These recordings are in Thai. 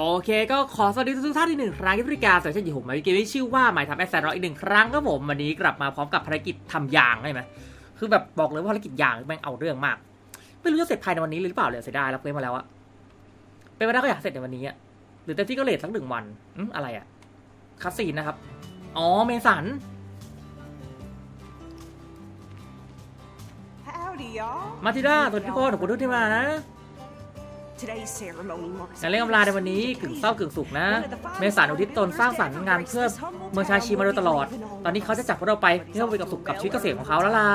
โอเคก็ขอสวัสดีทุกท่านที่หนึ่งครั้งที่บริการสายเช่นอยู่ผมมาวิกิที่ชื่อว่าหมายทำแอสแซนอีกหนึ่งครั้งครับผมวันนี้กลับมาพร้อมกับภารกิจทำยางใช่ไหมคือแบบบอกเลยว่าภารกิจยางแม่งเอาเรื่องมาก ไม่รู้จะเสร็จภายในวันนี้หรือเปล่าเลยเสียดายรับเล่นมาแล้วอะเป็นไปได้ก็อยากเสร็จในวันนี้อะหรือเต็มที่ก็เลทสักหนึ่งวันอืมอะไรอะคัสซีนนะครับอ๋อเมสัน Howdy, y'all. มาทิด้าสวัสดีทุกคนขอบคุณทุกที่มานะ Today's ceremony marks การเล่นกำลาในวันนี้กึ่งเศร้ากึ่งสุขนะ เมสันอุทิศตนสร้างสรรค์งานเพื่อเมืองชาชีมาโดยตลอด ตอนนี้เขาจะจับพวกเราไปเพื่อไปกับสุขกับชีวิตเกษตรของเขาแล้วล่ะ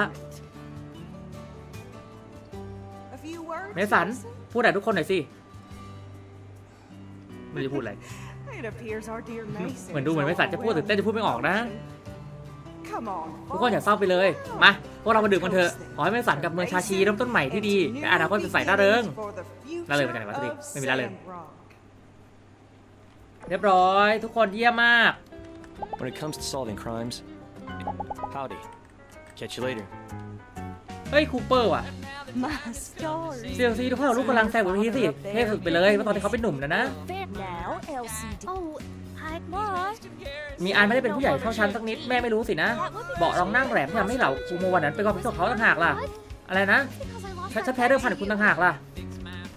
A few words, เมสัน Mason? พูดอะไรทุกคนหน่อยสิ ไม่รู้จะพูดอะไร It appears our dear Mason เหมือนดูเหมือนเมสันจะพูดตื่นเต้นจะพูดไม่ออกนะ Come on, ทุกคนอย่าเศร้าไปเลย มา พวกเรามาดื่มกันเถอะ ขอให้เมสันกับเมืองชาชีเริ่มต้นใหม่ที่ดี และอนาคตสดใสร่าเริงร่าเริงไปไหนวะตัวนี้ไม่มีร่าเริงเรียบร้อย ทุกคนเยี่ยมมาก When it comes to solving crimes, howdy. Catch you later. เฮ้ยคูเปอร์ว่ะ My story. เซียวซีทุกคนเอาลูกกำลังแซงบนเวทีสิเท่สุดไปเลยว่าตอนที่เขาเป็นหนุ่มนะนะ Now, LCD. Oh, hi, Mom. มีอันไม่ได้เป็นผู้ใหญ่เท่าฉันสักนิดแม่ไม่รู้สินะ เบาะรองนั่งแหลมที่ทำให้เหล่าคูโมวันนั้นเป็นความผิดของเขาต่างหากล่ะ อะไรนะ Because I lost ฉันฉันแพ้เรื่องพันกับคุณต่างหากล่ะ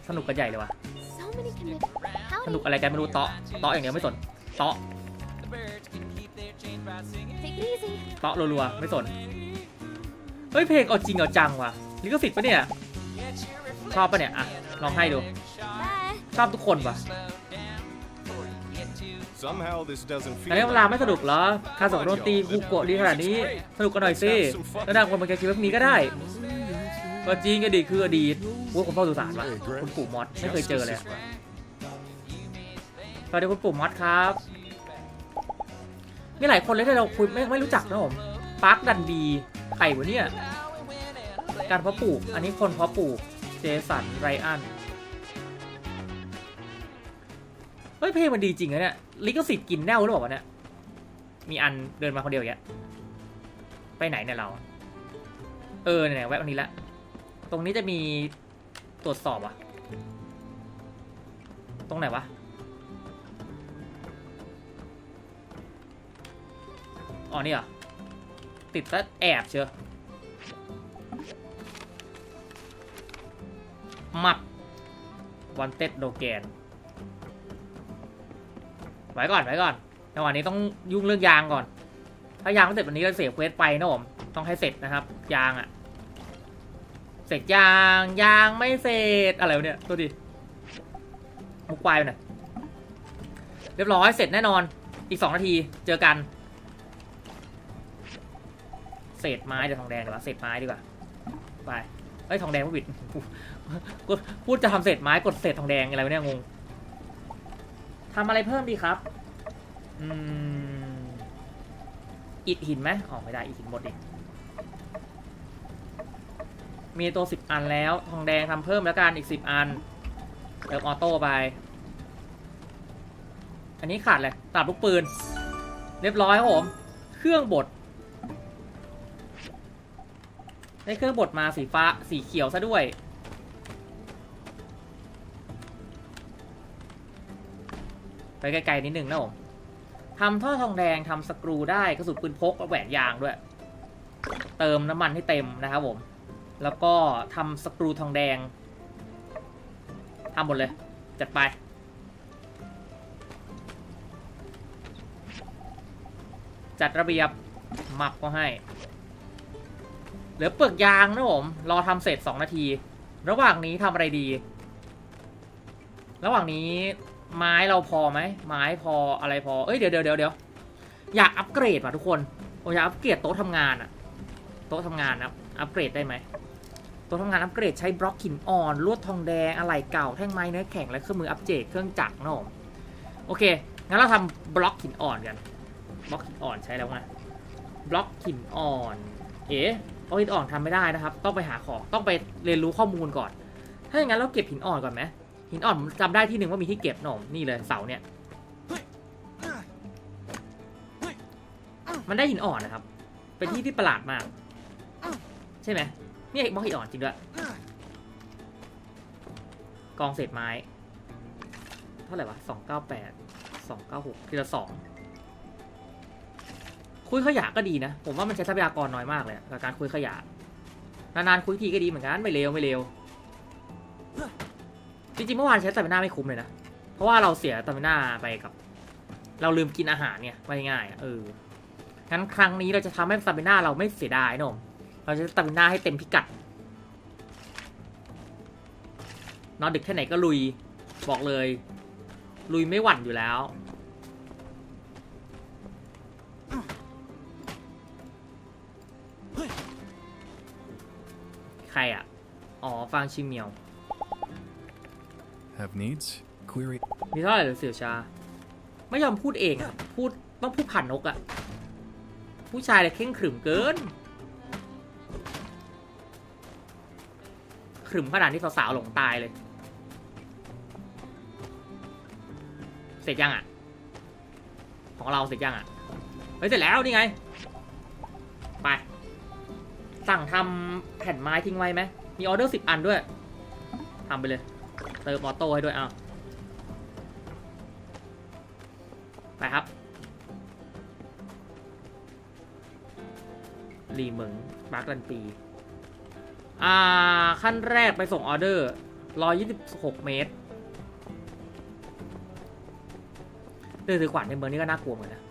สนุกกันใหญ่เลยว่ะ so many commit. สนุกอะไรกันไม่รู้เตาะเตาะอย่างเดียวไม่สนเตาะ Take it easy. เตาะรัวๆไม่สน เฮ้ยเพลงเอาจริงเอาจังว่ะลิขสิทธิ์ปะเนี่ย ชอบปะเนี่ยอะลองให้ดู Bye. ชอบทุกคนว่ะ Somehow this doesn't แต่ feel เรื่องเวลาไม่สนุกเหรอคาส่งดนตรีคูโกะดีขนาดนี้ สนุกกันหน่อยสิแล้วนางคนมาแกชีวิตนี้ก็ได้ก็จริงอดีตคืออดีตโอ้ยคุณพ่อสุสานว่ะคุณปู่มอสไม่เคยเจอเลยอะสวัสดีคุณปู่มอสครับมีหลายคนเลยที่เราคุยไม่ไม่รู้จักนะผมปาร์คดันดีใครวะเนี่ยการเพาะปลูก อันนี้คนเพาะปลูก เจสันไรอัน ฮ้ยเพลงมันดีจริงนะเนี่ยลิขสิทธิ์กินแน่วหรือเปล่าวะเนี่ยมีอันเดินมาคนเดียวอย่างเงี้ยไปไหนเนี่ยเรา เออเนี่ยแวะวันนี้ละ ตรงนี้จะมีตรวจสอบอะตรงไหนวะ อ๋อนี่เหรอ ติดซะแอบเชียวมับวันเต็ดโดแกน ไว้ก่อนไว้ก่อนจังหวะนี้ต้องยุ่งเรื่องยางก่อน ถ้ายางไม่เสร็จวันนี้เราเสียเควสไปนะผมต้องให้เสร็จนะครับ ยางอะเสร็จยางยางไม่เสร็จอะไรวะเนี่ยตัวดิมุกควายไปหน่อยเรียบร้อยเสร็จแน่นอนอีกสองนาทีเจอกันเศษไม้เดี๋ยวทองแดงดีกว่าเศษไม้ดีกว่าไปเอ้ยทองแดงไม่บิดพูดจะทำเศษไม้กดเศษทองแดงอะไรเนี่ยงง ทำอะไรเพิ่มดีครับ อืม อิฐหินไหมออกไม่ได้ อิฐหินหมดอีกมีตัวสิบอันแล้ว ทองแดงทำเพิ่มแล้วกันอีกสิบอันเติมออโต้ไป อันนี้ขาดเลยตัดลูกปืน เรียบร้อยครับผม เครื่องบด ได้เครื่องบดมาสีฟ้าสีเขียวซะด้วย ไปไกลๆนิดนึงนะผมทำท่อทองแดงทำสกรูได้กระสุนปืนพกและแหวนยางด้วย เติมน้ำมันให้เต็มนะครับผม แล้วก็ทำสกรูทองแดงทำหมดเลย จัดไป จัดระเบียบหมับก็ให้ เหลือเปลือกยางนะผม รอทำเสร็จ 2 นาที ระหว่างนี้ทำอะไรดี ระหว่างนี้ ไม้เราพอไหมไม้พออะไรพอเอ้ยเดี๋ยวเดี๋ยวเดี๋ยวอยากอัปเกรดว่ะทุกคนผมอยากอัปเกรดโต๊ะทำงานอะโต๊ะทำงานนะอัปเกรดได้ไหมโต๊ะทำงานอัปเกรดใช้บล็อกหินอ่อนลวดทองแดงอะไหล่เก่าแท่งไม้เนื้อแข็งและเครื่องมืออัปเกรดเครื่องจักรนะผมโอเคงั้นเราทำบล็อกหินอ่อนกันบล็อกหินอ่อนใช้แล้วไงบล็อกหินอ่อน เอ๋บล็อกหินอ่อนทำไม่ได้นะครับ ต้องไปหาของต้องไปเรียนรู้ข้อมูลก่อน ถ้าอย่างนั้นเราเก็บหินอ่อนก่อนไหม หินอ่อนผมจำได้ที่หนึ่งว่ามีที่เก็บหนอมนี่เลยเสาเนี่ย มันได้หินอ่อนนะครับ เป็นที่ที่ประหลาดมาก ใช่ไหมเนี่ยบล็อกหินอ่อนจริงด้วยกองเศษไม้ เท่าไหร่วะสองเก้าแปดสองเก้าหกทีละสองคุยขยะก็ดีนะ ผมว่ามันใช้ทรัพยากรน้อยมากเลยกับการคุยขยะ นานๆคุยทีก็ดีเหมือนกัน ไม่เลวไม่เลว จริงๆเมื่อวานใช้สตมิน่าไม่คุ้มเลยนะ เพราะว่าเราเสียสตมิน่าไปกับ เราลืมกินอาหารเนี่ยว่ง่ายๆเอองั้นครั้งนี้เราจะทำให้สตมิน่าเราไม่เสียดายนมเราจะสตมิน่าให้เต็มพิกัด นอนดึกแค่ไหนก็ลุยบอกเลย ลุยไม่หวั่นอยู่แล้วใครอะ อ๋อ ฟางชิเมียว Have needs? Query. มีเท่าไหร่หรือเสี่ยวชา ไม่ยอมพูดเองอะพูดต้องพูดผ่านนกอะผู้ชายเลยเข่งขรึมเกิน ขรึมขนาดที่สาวๆหลงตายเลย เสร็จยังอะของเราเสร็จยังอะเฮ้ยเสร็จแล้วนี่ไง ไป สั่งทำแผ่นไม้ทิ้งไว้ไหม มีออเดอร์สิบอันด้วยทำไปเลย เติมออโต้ให้ด้วยเอาไปครับรีเหมิงบาร์กลันปีอ่า ขั้นแรกไปส่งออเดอร์ 126 เมตรเดินถือขวานในเมืองนี้ก็น่ากลัวเหมือนกันนะ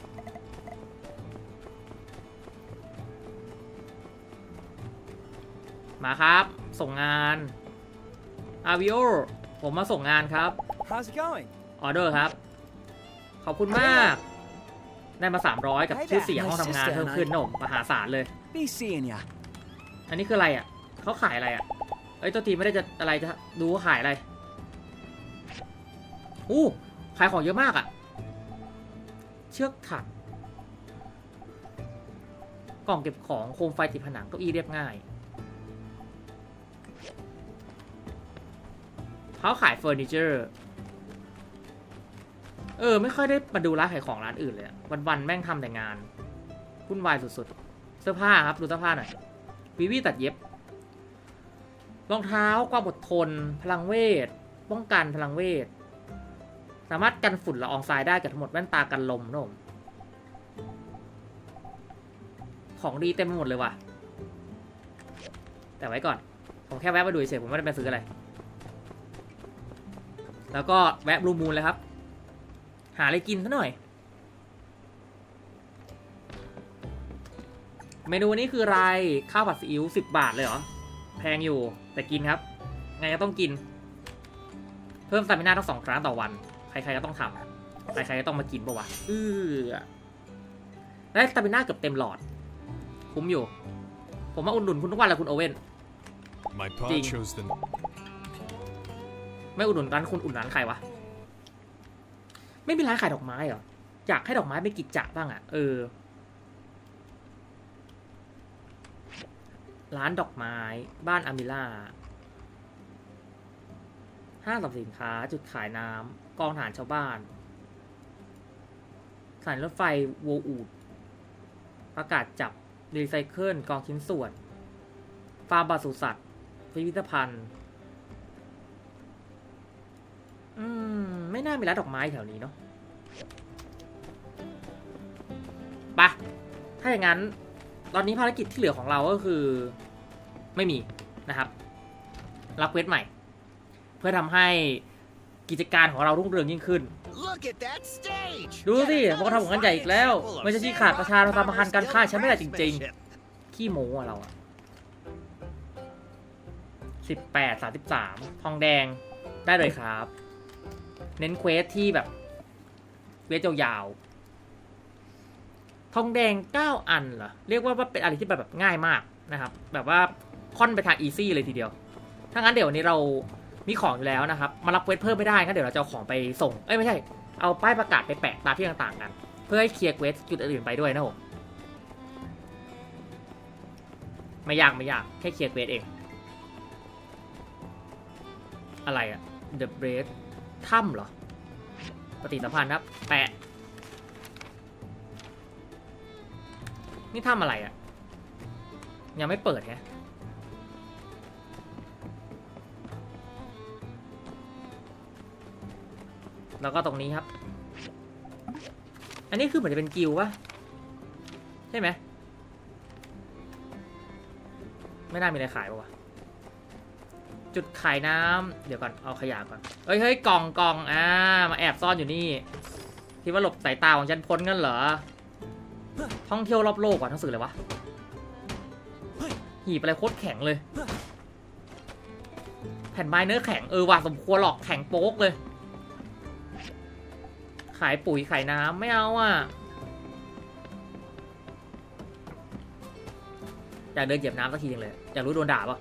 มาครับ ส่งงานอาวิโอ ผมมาส่งงานครับ How's it going? ออเดอร์ครับ ขอบคุณมาก ได้มา 300 กับชื่อเสียงห้องทำงานเพิ่มขึ้นโหนมมหาศาลเลย Be seeing ya. อันนี้คืออะไรอะ เขาขายอะไรอะ เอ้ยตัวทีไม่ได้จะอะไรจะดูว่าขายอะไร อู้ ขายของเยอะมากอะ เชือกถัก กล่องเก็บของโคมไฟติดผนังเก้าอี้เรียบง่าย เขาขายเฟอร์นิเจอร์ เออ ไม่ค่อยได้มาดูร้านขายของร้านอื่นเลยอะวันๆแม่งทำแต่งานวุ่นวายสุดๆ เสื้อผ้าครับ ดูเสื้อผ้าหน่อยวิวีตัดเย็บ รองเท้าความอดทน พลังเวท ป้องกันพลังเวท สามารถกันฝุ่นละอองทรายได้กับทั้งหมดแว่นตากันลมนะผมของดีเต็มไปหมดเลยว่ะ แต่ไว้ก่อน ผมแค่แวะมาดูเฉยผมไม่ได้ไปซื้ออะไร แล้วก็แวะบลูมูลเลยครับ หาอะไรกินซะหน่อย เมนูนี้คืออะไรข้าวผัดซีอิ๊วสิบบาทเลยเหรอ แพงอยู่แต่กินครับ ไงก็ต้องกิน เพิ่มสตามิน่าต้องสองครั้งต่อวัน ใครๆก็ต้องทำอะใครๆก็ต้องมากินปะวะเออได้สตามิน่าเกือบเต็มหลอด คุ้มอยู่ ผมมาอุ่นหนุนคุณทุกวันเลยคุณโอเว่น My pod Ding. ไม่อุดหนุนร้านคุณอุดหนุนร้านใครวะ ไม่มีร้านขายดอกไม้เหรอ อยากให้ดอกไม้เป็นกิจจะบ้างอะ่ะ เออ ร้านดอกไม้ บ้านอามิล่า ห้างสรรพสินค้า จุดขายน้ำกองฐานชาวบ้านสายรถไฟโวอูด ประกาศจับรีไซเคิลกองชิ้นส่วน ฟาร์มปศุสัตว์ พิพิธภัณฑ์ อืม ไม่น่ามีร้านดอกไม้แถวนี้เนาะปะถ้าอย่างนั้น ตอนนี้ภารกิจที่เหลือของเราก็คือ ไม่มีนะครับ รับเควสใหม่ เพื่อทำให้กิจการของเรารุ่งเรืองยิ่งขึ้น Look at that stage. ดูสิพวกทำของกันใหญ่อีกแล้ว ไม่ใช่ที่ขาดประชาสัมพันธ์การค้าฉันไม่ได้จริง ๆ ขี้โม้อะเราอะสิบแปดสามสิบสามทองแดงได้เลยครับ เน้นเควสที่แบบเควสยาวๆทองแดงเก้าอันเหรอ เรียกว่าว่าเป็นอะไรที่แบบแบบง่ายมากนะครับ แบบว่าค่อนไปทางอีซี่เลยทีเดียว ถ้างั้นเดี๋ยววันนี้เรามีของอยู่แล้วนะครับ มารับเควสเพิ่มไม่ได้งั้นเดี๋ยวเราจะเอาของไปส่ง เอ้ยไม่ใช่ เอาป้ายประกาศไปแปะตามที่ต่างๆกัน เพื่อให้เคลียร์เควสจุดอื่นไปด้วยนะผมไม่ยากไม่ยากแค่เคลียร์เควสเอง อะไรอะ The Bread ถ้ำเหรอ ปฏิสัมพันธ์ครับ แปะ นี่ถ้ำอะไรอะยังไม่เปิดแฮะแล้วก็ตรงนี้ครับ อันนี้คือเหมือนจะเป็นกิลด์ปะใช่ไหม ไม่น่ามีอะไรขายปะวะ จุดขายน้ำเดี๋ยวก่อนเอาขยะก่อนเฮ้ยเฮ้ยกล่องกล่องอ่ามาแอบซ่อนอยู่นี่คิดว่าหลบสายตาของฉันพ้นกันเหรอท่องเที่ยวรอบโลกว่ะทั้งสื่อเลยวะหีบอะไรโคตรแข็งเลย แผ่นไม้เนื้อแข็งเออว่ะสมควรหรอกแข็งโป๊กเลย ขายปุ๋ยขายน้ำไม่เอาอะอยากเดินเหยียบน้ำสักทีจังเลยอยากรู้โดนด่าปะ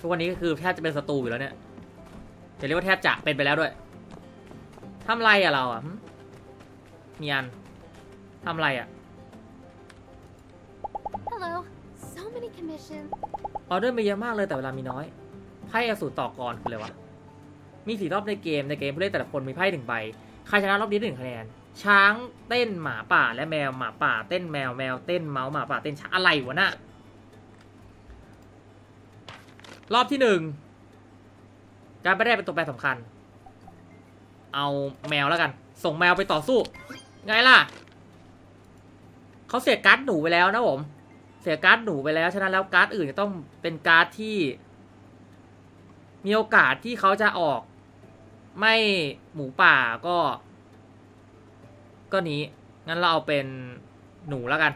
ทุกวันนี้ก็คือแทบจะเป็นศัตรูอยู่แล้วเนี่ยจะเรียกว่าแทบจะเป็นไปแล้วด้วยทำไรอะเราอะหึมีอันทำไรอะ Hello. So many commissions. ออเดอร์มีเยอะมากเลยแต่เวลามีน้อยไพ่อสูรต่อกรคืออะไรวะมีสี่รอบในเกมในเกมผู้เล่นแต่ละคนมีไพ่หนึ่งใบใครชนะรอบนี้ได้หนึ่งคะแนน ช้างเต้นหมาป่าและแมวหมาป่า เต้นแมวแมวเต้นเมาส์หมาป่าเต้นช้างอะไรวะน่ะ รอบที่หนึ่งการไปได้เป็นตัวแปรสำคัญ เอาแมวแล้วกัน ส่งแมวไปต่อสู้ ไงล่ะ เขาเสียการ์ดหนูไปแล้วนะผม เสียการ์ดหนูไปแล้ว ฉะนั้นแล้วการ์ดอื่นจะต้องเป็นการ์ดที่ มีโอกาสที่เขาจะออก ไม่หมูป่าก็ ก็นี้ งั้นเราเอาเป็นหนูแล้วกัน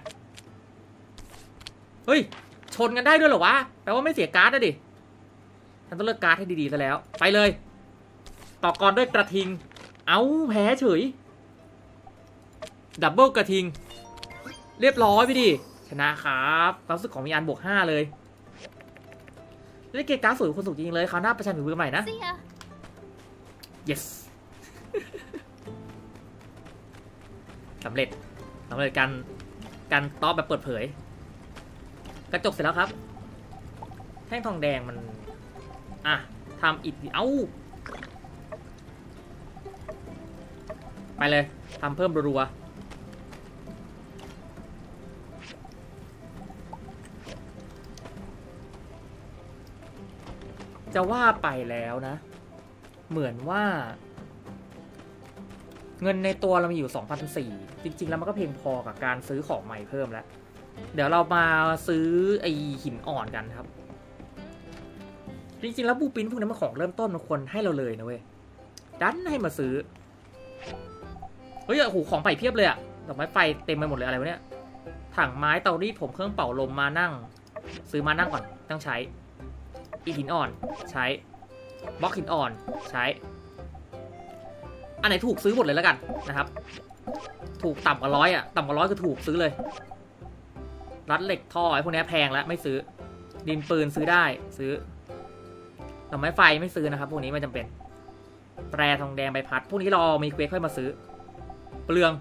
เฮ้ย ชนกันได้ด้วยเหรอวะ แปลว่าไม่เสียการ์ดนะดิ ฉันต้องเลือกการ์ดให้ดีๆซะแล้ว ไปเลย ต่อกรด้วยกระทิง เอาแพ้เฉย ดับเบิลกระทิง เรียบร้อยไปดิ ชนะครับความรู้สึกของมีอันบวกห้าเลยเล่นเกมการ์ดสวยคนสุดจริงๆเลยคราวหน้าประชันฝีมือใหม่นะ ya. yes สำเร็จสำเร็จการการตอบแบบเปิดเผย กระจกเสร็จแล้วครับ แท่งทองแดงมัน อะทำอิฐเอ้า ไปเลยทำเพิ่มรัวๆจะว่าไปแล้วนะ เหมือนว่า เงินในตัวเรามีอยู่ 2,004จริง ๆ แล้วมันก็เพียงพอกับการซื้อของใหม่เพิ่มแล้ว เดี๋ยวเรามาซื้อไอหินอ่อนกันครับ จริงๆ แล้วบูปินพวกนี้นมันของเริ่มต้นมันควรให้เราเลยนะเว้ย ดันให้มาซื้อ เฮ้ยโอ้โหของใหม่เพียบเลยอะดอกไม้ไฟเต็มไปหมดเลยอะไรวะเนี่ย ถังไม้เตารีดผมเครื่องเป่าลมมานั่ง ซื้อมานั่งก่อนต้องใช้อีหินอ่อนใช้บล็อกหินอ่อนใช้ อันไหนถูกซื้อหมดเลยแล้วกันนะครับ ถูกต่ำกว่าร้อยอะต่ำกว่าร้อยคือถูกซื้อเลย รัดเหล็กท่อไอ้พวกเนี้ยแพงแล้วไม่ซื้อดินปืนซื้อได้ซื้อ ดอกไม้ไฟไม่ซื้อนะครับ พวกนี้ไม่จำเป็น แปรทองแดงใบพัด พวกนี้รอมีเควสค่อยมาซื้อ เปลือง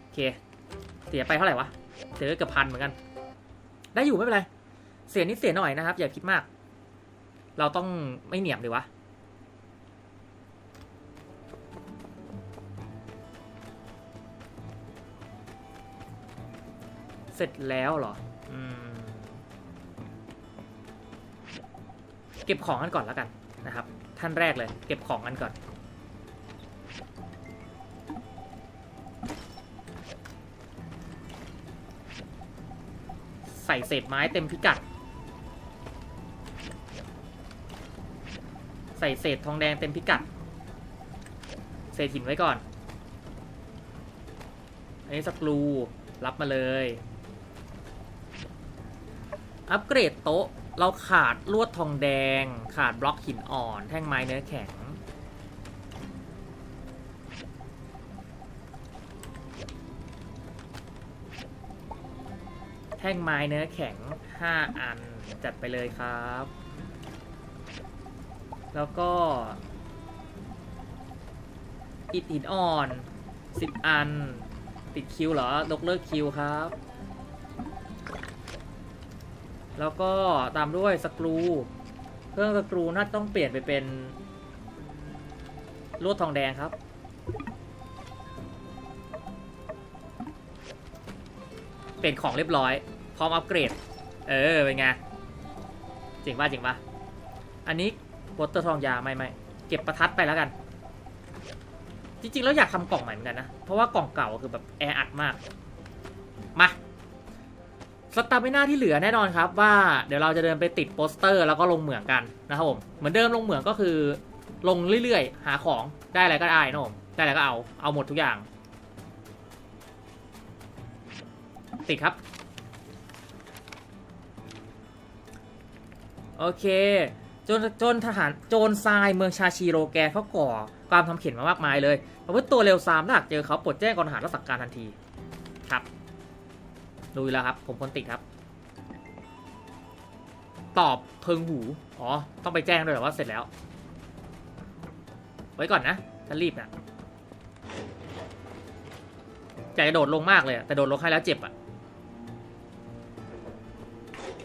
โอเค เสียไปเท่าไหร่วะ เสียเกือบพันเหมือนกัน ได้อยู่ไม่เป็นไร เสียนิดเสียหน่อยนะครับ อย่าคิดมาก เราต้องไม่เหนียมดีวะเสร็จแล้วเหรอ เก็บของกันก่อนแล้วกันนะครับท่านแรกเลย เก็บของกันก่อน ใส่เศษไม้เต็มพิกัด ใส่เศษทองแดงเต็มพิกัด เศษหินไว้ก่อน อันนี้สกรูรับมาเลย อัปเกรดโต๊ะ เราขาดลวดทองแดง ขาดบล็อกหินอ่อน แท่งไม้เนื้อแข็ง แท่งไม้เนื้อแข็ง 5 อันจัดไปเลยครับ แล้วก็ อิฐหินอ่อน 10 อัน ติดคิวเหรอ ยกเลิกคิวครับ แล้วก็ตามด้วยสกรู เครื่องสกรูน่าจะต้องเปลี่ยนไปเป็นลวดทองแดงครับ เปลี่ยนของเรียบร้อย พร้อมอัปเกรด เออ เป็นไงเจ๋งป่ะเจ๋งป่ะ อันนี้โปสเตอร์ทองยาไม่ไม่เก็บประทัดไปแล้วกัน จริงๆ แล้วอยากทำกล่องใหม่เหมือนกันนะ เพราะว่ากล่องเก่าคือแบบแออัดมาก มา สตาร์ไม่น่าที่เหลือแน่นอนครับว่าเดี๋ยวเราจะเดินไปติดโปสเตอร์แล้วก็ลงเหมืองกันนะครับผมเหมือนเดิมลงเหมืองก็คือ ลงเรื่อยๆ หาของได้อะไรก็ได้นะผมได้อะไรก็เอาเอาหมดทุกอย่าง ติดครับ โอเคจนจนทหารโจรทรายเมืองชาชีโรแกเขาก่อความทำเข็นมามากมายเลยประพฤติตัวเร็วซามถ้าหากเจอเขาปลดแจ้งกองทหารรักษาการทันที ดูแล้วครับ ผมคนติดครับ ตอบเพิงหู อ๋อ ต้องไปแจ้งด้วยเหรอว่าเสร็จแล้ว ไว้ก่อนนะถ้ารีบนะใจจะโดดลงมากเลยแต่โดดลงให้แล้วเจ็บอะ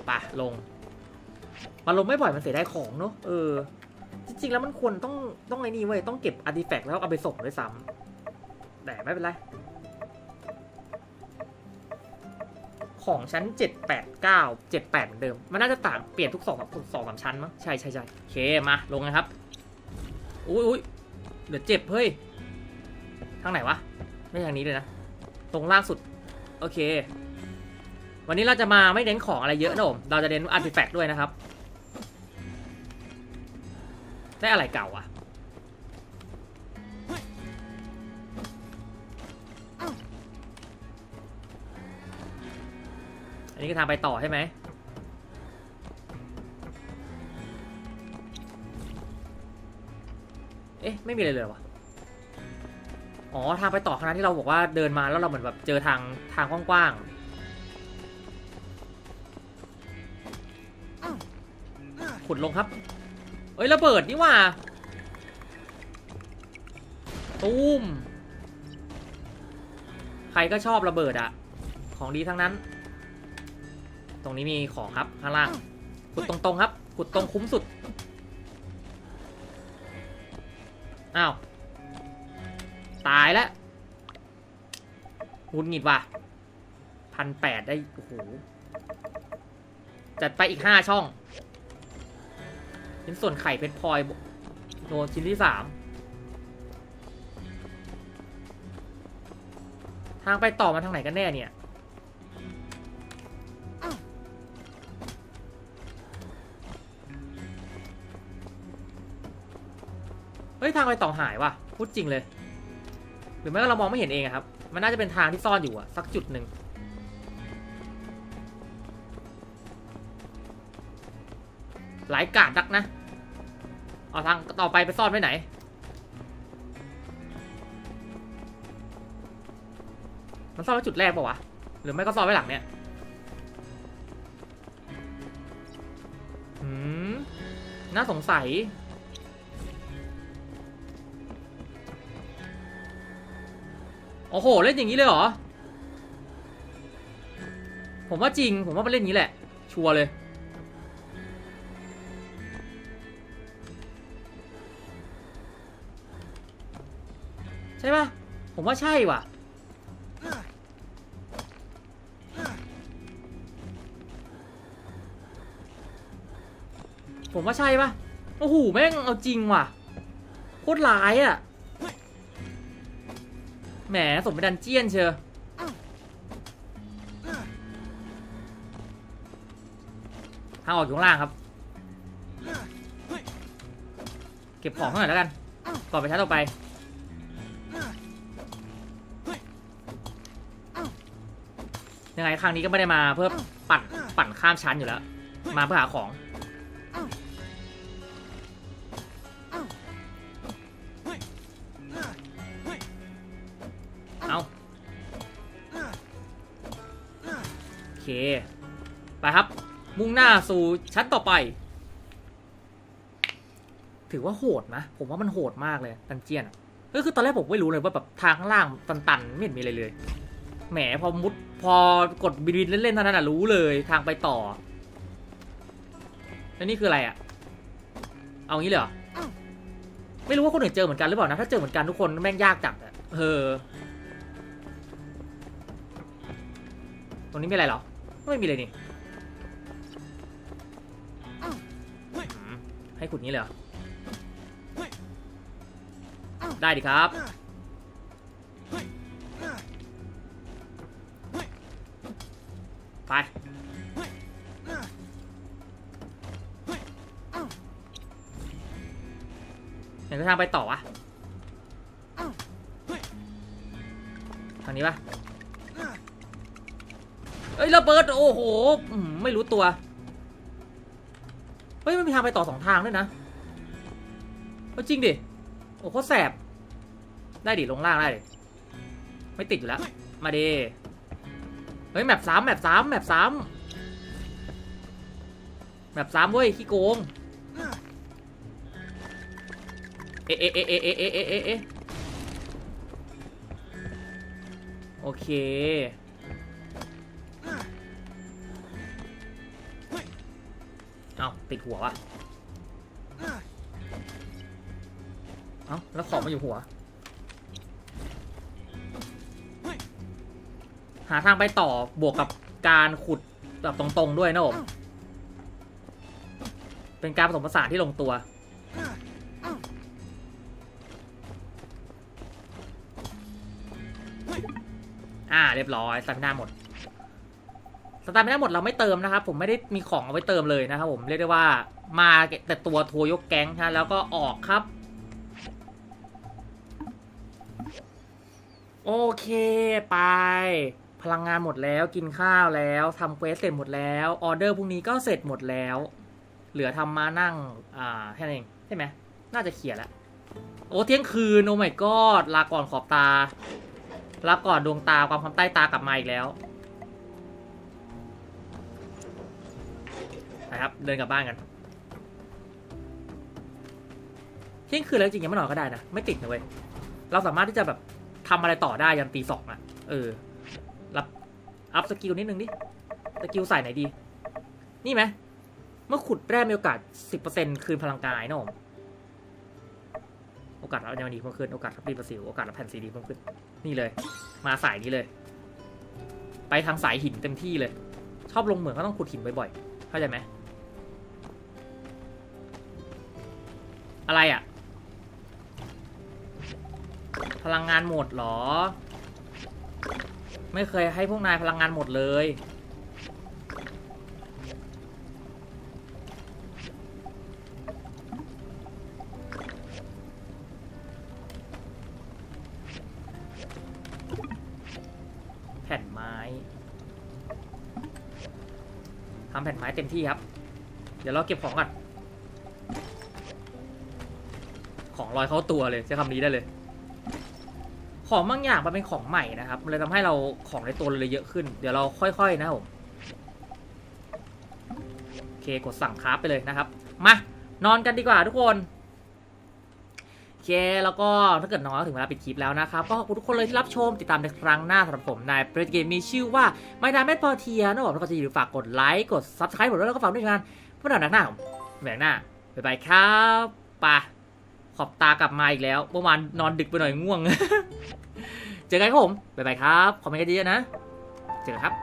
ปะลง มันลงไม่บ่อยมันเสียได้ของเนอะเออ จริงๆแล้วมันควรต้องต้องไอ้นี่เว้ยต้องเก็บอาร์ติแฟกต์แล้วเอาไปส่งด้วยซ้ำแต่ไม่เป็นไร ของชั้นเจ็ดแปดเก้าเจ็ดแปดเหมือนเดิม มันน่าจะต่างเปลี่ยนทุกสองสามสองสามชั้นมั้ง ใช่ใช่ใช่โอเค มา ลงนะครับ อุ้ยอุ้ยเดี๋ยวเจ็บ เฮ้ย ทางไหนวะ ไม่ทางนี้เลยนะ ตรงล่างสุด โอเค วันนี้เราจะมาไม่เน้นของอะไรเยอะนะผม เราจะเน้นอาร์ติแฟกต์ด้วยนะครับ ได้อะไรเก่าอะ นนี้ก็ทางไปต่อใช่ไหมเอ๊ะไม่มีอะไรเลยวะอ๋อทางไปต่อคณะที่เราบอกว่าเดินมาแล้วเราเหมือนแบบเจอทางทางกว้างๆขุดลงครับ เอ้ยระเบิดนี่ว่าตูมใครก็ชอบระเบิดอะของดีทั้งนั้น ตรงนี้มีของครับข้างล่างขุดตรงๆครับขุดตรงคุ้มสุดอ้าวตายแล้วหงุดหงิดว่ะพันแปดได้โอ้โหจัดไปอีกห้าช่องชิ้นส่วนไข่เพชรพลอยโดนชิ้นที่สามทางไปต่อมาทางไหนกันแน่เนี่ยางไปต่อหายว่ะพูดจริงเลย หรือไม่ก็เรามองไม่เห็นเองครับ มันน่าจะเป็นทางที่ซ่อนอยู่อะสักจุดหนึ่งหลายกาดดักนะเอาทางต่อไปไปซ่อนไว้ไหน มันซ่อนไว้จุดแรกปะวะ หรือไม่ก็ซ่อนไว้หลังเนี่ยหืมน่าสงสัย โอ้โห เล่นอย่างนี้เลยเหรอ ผมว่าจริง ผมว่ามันเล่นอย่างนี้แหละ ชัวร์เลย ใช่ปะผมว่าใช่ว่ะผมว่าใช่ปะโอ้โห แม่งเอาจริงว่ะ โคตรร้ายอะ แหมสมเป็นดันเจียนเชียวทางออกอยู่ข้างล่างครับ เก็บของข้างหน่อยแล้วกัน ก่อนไปชั้นต่อไป ยังไงครั้งนี้ก็ไม่ได้มาเพื่อปั่นปั่นข้ามชั้นอยู่แล้ว มาเพื่อหาของ ไปครับ มุ่งหน้าสู่ชั้นต่อไป ถือว่าโหดนะ ผมว่ามันโหดมากเลยดันเจียนก็คือตอนแรกผมไม่รู้เลยว่าแบบทางข้างล่างตันๆ ไม่เห็นมีอะไรเลย แหมพอมุดพอกดบินเล่นๆเท่านั้นอะรู้เลยทางไปต่อ แล้วนี่คืออะไรอะเอางี้เลยเหรอไม่รู้ว่าคนอื่นเจอเหมือนกันหรือเปล่านะ ถ้าเจอเหมือนกันทุกคนแม่งยากจัดเออ ตรงนี้มีอะไรหรอ ไม่มีเลยนี่อืมให้ขุดนี้เลยเหรอ ได้ดิครับ ไป เห็นทางไปต่อวะ ทางนี้ปะเอ้ย ระเบิดโอ้โหไม่รู้ตัว เฮ้ยมันมีทางไปต่อสองทางด้วยนะเอาจริงดิ โอ้โคตรแสบ ได้ดิลงล่างได้ดิไม่ติดอยู่แล้ว มาดิเฮ้ยแมปสามแมปสามแมปสามแมปสามเว้ยขี้โกง เอเอเอเอเอเอเอเอโอเค ติดหัววะเอ้าแล้วของมาอยู่หัว หาทางไปต่อบวกกับการขุดแบบตรงๆด้วยนะผม เป็นการผสมผสานที่ลงตัว อ่าเรียบร้อยสตามิน่าหมด ตาไมิน่าหมดเราไม่เติมนะครับผมไม่ได้มีของเอาไว้เติมเลยนะครับผมเรียกได้ว่ามาแต่ตัวทัวร์ยกแก๊งฮะแล้วก็ออกครับ โอเคไป พลังงานหมดแล้วกินข้าวแล้วทำเควสเสร็จหมดแล้วออเดอร์พรุ่งนี้ก็เสร็จหมดแล้ว เหลือทำมานั่งอ่าแค่นั้นเองใช่ไหมน่าจะเขียนแล้วโอ้เที่ยงคืนโอ้ my god ลาก่อนขอบตาลาก่อนดวงตาความความใต้ตากลับมาอีกแล้ว นะครับ เดินกลับบ้านกัน เที่ยงคืนแล้วจริงยังไม่นอนก็ได้นะ ไม่ติดนะเว้ย เราสามารถที่จะแบบทำอะไรต่อได้ยันตีสองอะเออ รับ อัพสกิลนิดนึงดิ สกิลใส่ไหนดี นี่ไหม เมื่อขุดแร่มีโอกาส10%คืนพลังกายนะผมโอกาสรับในวันดีเพิ่มขึ้น โอกาสรับรีประสิว โอกาสรับแผ่นซีดีเพิ่มขึ้น นี่เลย มาสายนี้เลย ไปทางสายหินเต็มที่เลย ชอบลงเหมืองก็ต้องขุดหินบ่อยๆ เข้าใจไหม อะไรอะ่ะ พลังงานหมดเหรอ ไม่เคยให้พวกนายพลังงานหมดเลย แผ่นไม้ทำแผ่นไม้เต็มที่ครับ เดี๋ยวเราเก็บของก่อน ของลอยเข้าตัวเลยใช้คำนี้ได้เลย ของบางอย่างมันเป็นของใหม่นะครับมันเลยทำให้เราของในตัวเราเลยเยอะขึ้น เดี๋ยวเราค่อยๆนะครับผมโอเคกดสั่งคราฟไปเลยนะครับ มานอนกันดีกว่าทุกคนโอเคแล้วก็ถ้าเกิดน้องถึงเวลาปิดคลิปแล้วนะครับก็ขอบคุณทุกคนเลยที่รับชมติดตามในครั้งหน้าสำหรับผมในเปรตเกมมีชื่อว่าไม่นานไม่พอเทียนะผมแล้วก็จะอย่าลืมฝากกดไลค์กด subscribe ผมด้วยแล้วก็ฝากด้วยงานเพื่อนหนักหน้าผมแบ่งหน้าบ๊ายบายครับไปะ ขอบตากลับมาอีกแล้วเมื่อวานนอนดึกไปหน่อยง่วง เจอกันครับผมบ๊ายบายครับคอมเมนต์กันเยอะๆนะ เจอกันครับ